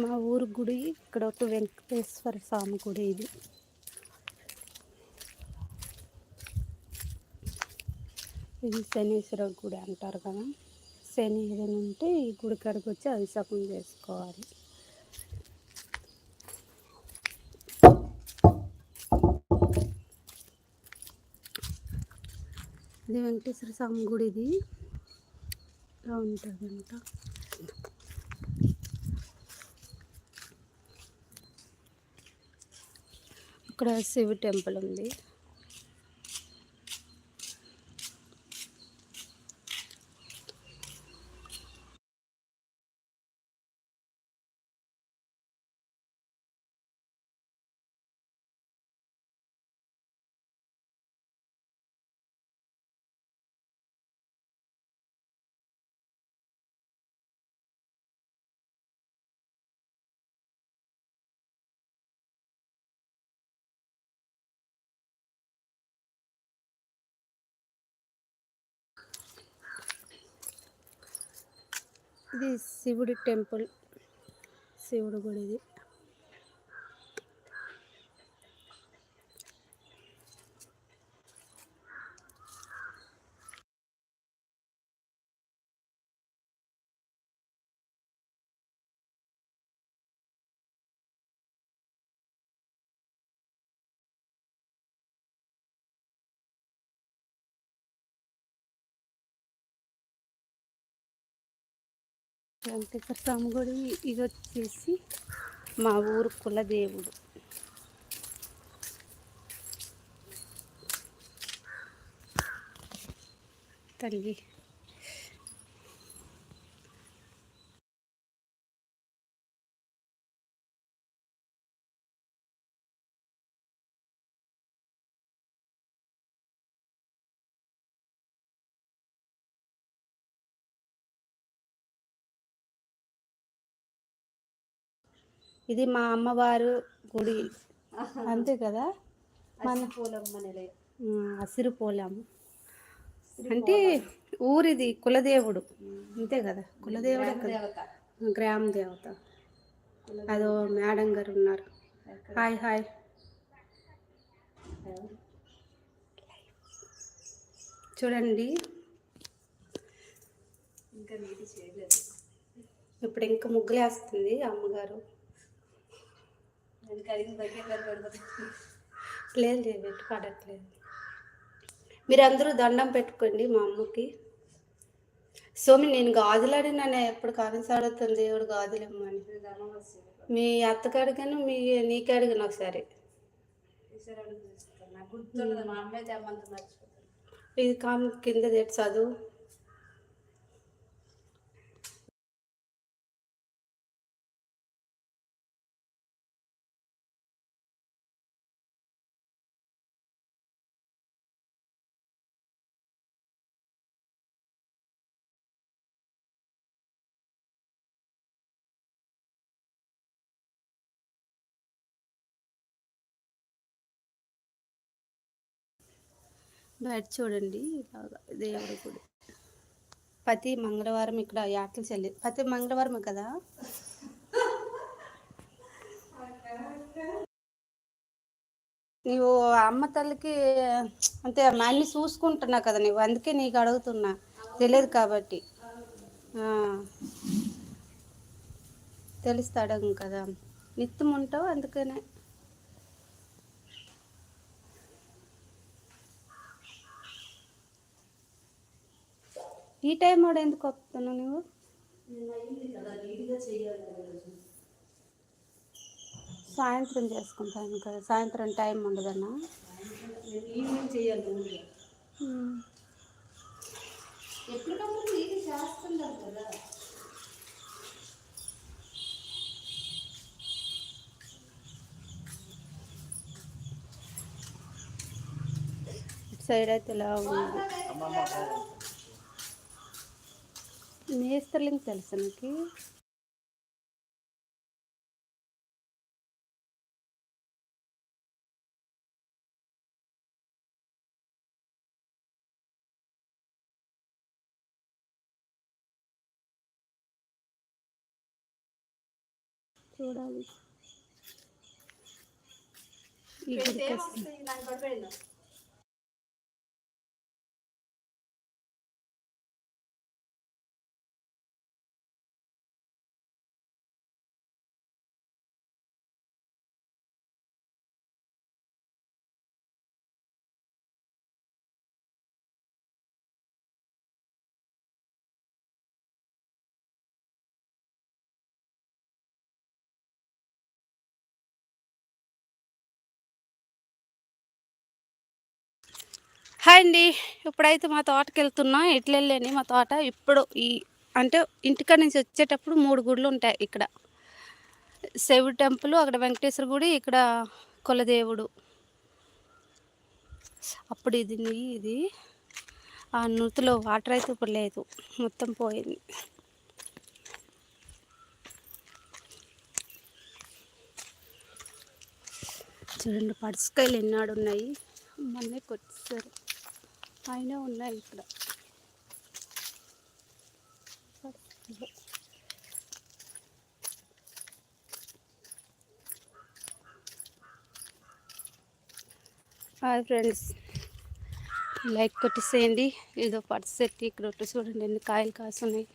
మా ఊరు గుడి ఇక్కడ ఒక వెంకటేశ్వర స్వామి గుడి ఇది. ఇది శనీశ్వర గుడి అంటారు కదా. శని ఏదైనా ఉంటే ఈ గుడి కాడికి వచ్చి అభిషేకం చేసుకోవాలి. ఇది వెంకటేశ్వర స్వామి గుడి ఇది ఇలా ఉంటుందంట. ఇక్కడ శివ టెంపుల్ ఉంది. ఇది శివుడి టెంపుల్. శివుడు గుడి ఇది వెంకటేశ్వర స్వామి గుడి ఇది వచ్చేసి మా ఊరు కులదేవుడు తల్లి. ఇది మా అమ్మవారు గుడి. అంతే కదా? మన అసిరు పోలం అంటే ఊరిది కులదేవుడు. అంతే కదా? కులదేవుడు కదా? గ్రామ దేవత అదో మేడం గారు ఉన్నారు. Hi hi. చూడండి. ఇప్పుడు ఇంకా ముగ్గులేస్తుంది అమ్మగారు. లేదు లేదు పడట్లేదు. మీరందరూ దండం పెట్టుకోండి మా అమ్మకి. సోమి నేను గాజులు అడిగినా ఎప్పుడు కనసాడుతుంది దేవుడు గాజులు ఇమ్మని మీ అత్తకాడిగాను మీ నీకు అడిగిన ఒకసారి. ఇది కామ్ కింద చదువు. బయట చూడండి. బాగా దేవుడి గుడి. ప్రతి మంగళవారం ఇక్కడ యాటలు చెల్లి ప్రతి మంగళవారం కదా? నీవు అమ్మ తల్లికి అంటే అన్ని చూసుకుంటున్నా కదా నీవు. అందుకే నీకు అడుగుతున్నా. తెలియదు కాబట్టి. తెలుస్తాడు కదా. నిత్యం ఉంటావు అందుకనే. ఈ టైం కూడా ఎందుకు వస్తున్నావు నువ్వు? సాయంత్రం చేసుకుంటాను కదా సాయంత్రం టైం ఉండదన్నా. సైడ్ అయితే ఇలా ఉంది. మేస్త్రలింగ్ తెలుసు నీకు చూడాలి ఈ గుడికి హాయ్ అండి. ఇప్పుడైతే మా తోటకి వెళ్తున్నాం ఎట్లా వెళ్ళండి మా తోట? ఇప్పుడు ఈ అంటే ఇంటికాడ నుంచి వచ్చేటప్పుడు మూడు గుడులు ఉంటాయి ఇక్కడ. శివుడు టెంపుల్ అక్కడ వెంకటేశ్వర గుడి ఇక్కడ కులదేవుడు. అప్పుడు ఇది ఇది. ఆ నూతిలో వాటర్ అయితే ఇప్పుడు లేదు. మొత్తం పోయింది. చూడండి పడుసుకాయలు ఎన్నాడు ఉన్నాయి మొన్నే కొట్టిస్తారు పైన ఉన్నాయి ఇక్కడ. Hi friends. లైక్ కొట్టేసేయండి ఏదో పర్స్ పెట్టి ఇక్కడ ఒకటి చూడండి ఎన్ని కాయలు కాసున్నాయి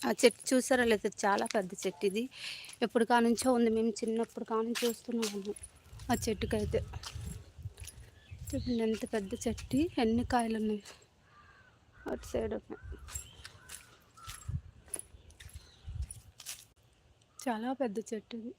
ఆ చెట్టు చూసారా లేదా? చాలా పెద్ద చెట్టు ఇది. ఎప్పుడు కానుంచో ఉంది. మేము చిన్నప్పుడు కానుంచి చూస్తున్నాము. ఆ చెట్టుకైతే. చూడండి ఎంత పెద్ద చెట్టు ఎన్ని కాయలు ఉన్నాయి అటు సైడ్ ఉన్నాయి. చాలా పెద్ద చెట్టు ఇది.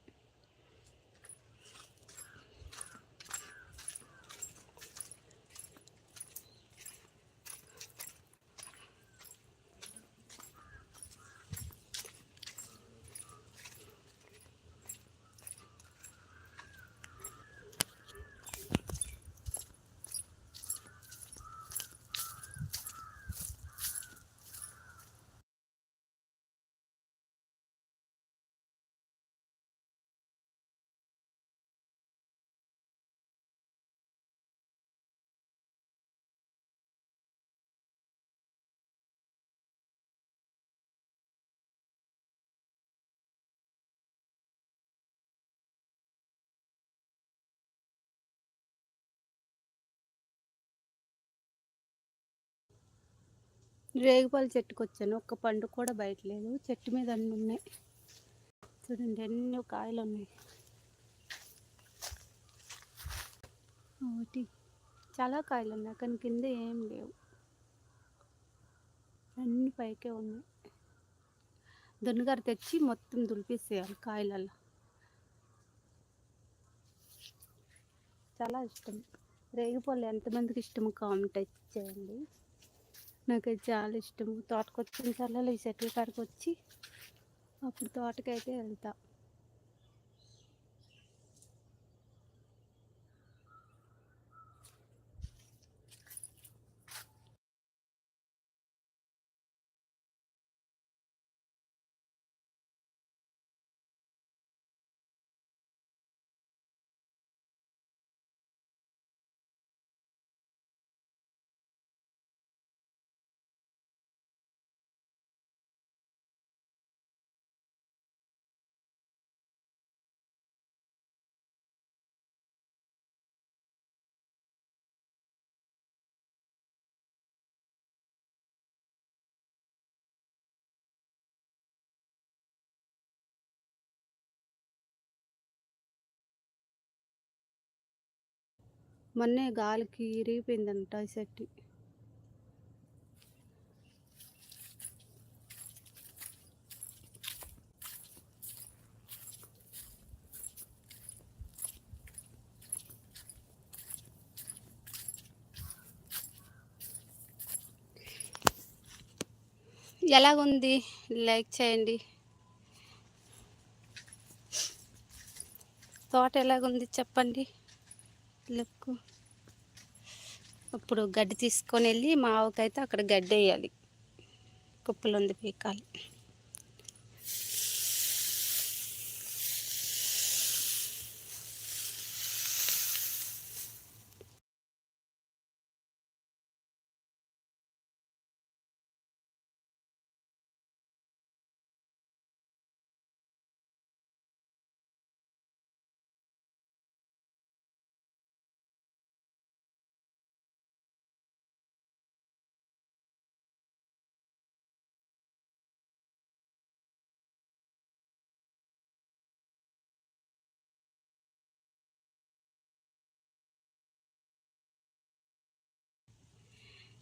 రేగుపళ్ళ చెట్టుకు వచ్చాను ఒక్క పండు కూడా బయట లేదు. చెట్టు మీద అన్ని ఉన్నాయి. చూడండి ఎన్ని కాయలు ఉన్నాయి. ఒకటి. చాలా కాయలు ఉన్నాయి కానీ కింద ఏం లేవు. అన్ని పైకే ఉన్నాయి. దున్నగారు తెచ్చి మొత్తం దులిపేసేయాలి కాయలల్లో. చాలా ఇష్టం. రేగిపళ్ళు ఎంతమందికి ఇష్టం కామెంట్ చేయండి. నాకైతే చాలా ఇష్టము. తోటకు వచ్చిన సార్లు ఈ చెట్ల కాడికి వచ్చి అప్పుడు తోటకైతే వెళ్తా. మొన్నే గాలికి ఇరిగిపోయిందంట ఈ చెట్టు ఎలాగుంది? లైక్ చేయండి. తోట ఎలాగుంది? చెప్పండి. లుక్ ఇప్పుడు గడ్డి తీసుకొని వెళ్ళి మా ఆవుకైతే అక్కడ గడ్డి వేయాలి కుప్పలు ఉంది పీకాలి.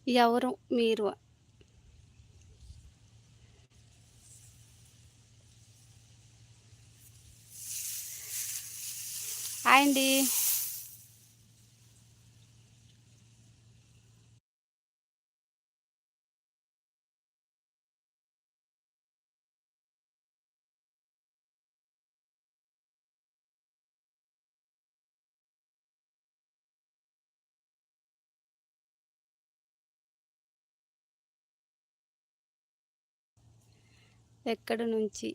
ఎవరు? మీరు. అండి. ఎక్కడ నుంచి?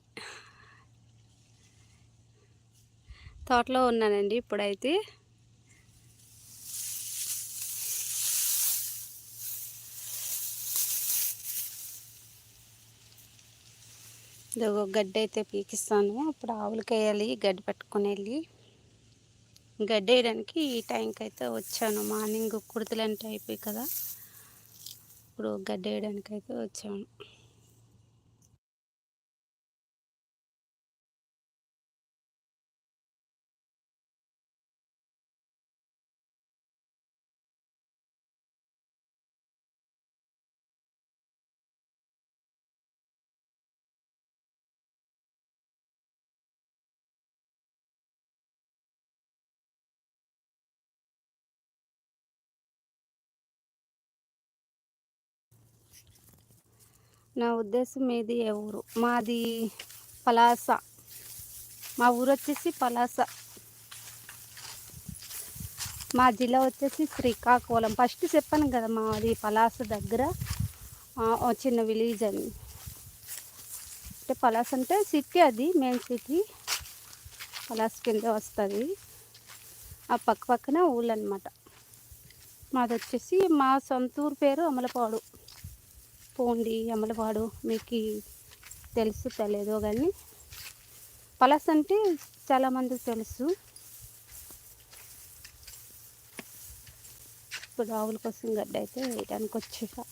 తోటలో ఉన్నానండి ఇప్పుడైతే. ఇదిగో గడ్డి అయితే పీకిస్తాను. అప్పుడు ఆవులకి వేయాలి గడ్డి పట్టుకొని వెళ్ళి గడ్డి వేయడానికి ఈ టైంకి అయితే వచ్చాను. మార్నింగ్ కుర్తులంటే అయిపోయి కదా. ఇప్పుడు గడ్డి వేయడానికి అయితే వచ్చాను. నా ఉద్దేశం మీది ఏ ఊరు? మాది పలాస. మా ఊరు వచ్చేసి పలాస. మా జిల్లా వచ్చేసి శ్రీకాకుళం. ఫస్ట్ చెప్పాను కదా మాది పలాస దగ్గర చిన్న విలేజ్ అని. అంటే పలాస అంటే సిటీ అది మెయిన్ సిటీ. పలాస కింద వస్తుంది. ఆ పక్క పక్కన ఊళ్ళు అనమాట మాది వచ్చేసి మా సొంత ఊరు పేరు అమలపాడు. పోండి అమలవాడు మీకు తెలుసు తెలియదో కానీ పలాస్ అంటే చాలామంది తెలుసు. ఇప్పుడు ఆవుల కోసం గడ్డ అయితే వేయడానికి వచ్చేసా.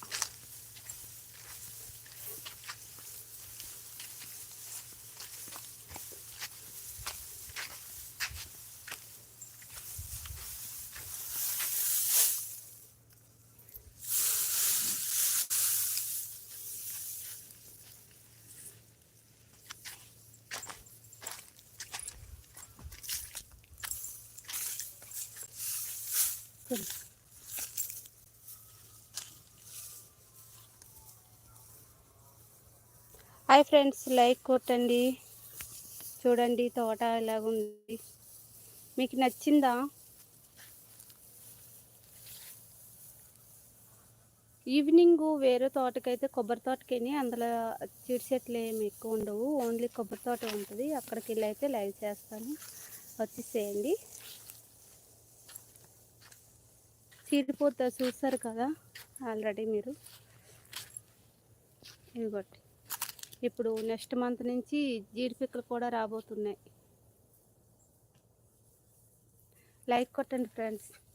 హాయ్ ఫ్రెండ్స్ లైక్ కొట్టండి. చూడండి తోట ఎలాగుంది. మీకు నచ్చిందా? ఈవినింగ్ వేరే తోటకైతే కొబ్బరి తోటకి అందులో చిడి చెట్లు ఏమి ఎక్కువ ఉండవు. ఓన్లీ కొబ్బరి తోట ఉంటుంది. అక్కడికి వెళ్ళి అయితే లైవ్ చేస్తాను. వచ్చేసేయండి. చీడిపోతా చూస్తారు కదా ఆల్రెడీ మీరు. ఇదిగోటి ఇప్పుడు నెక్స్ట్ మంత్ నుంచి జీడిపిక్కలు కూడా రాబోతున్నాయి. లైక్ కొట్టండి ఫ్రెండ్స్.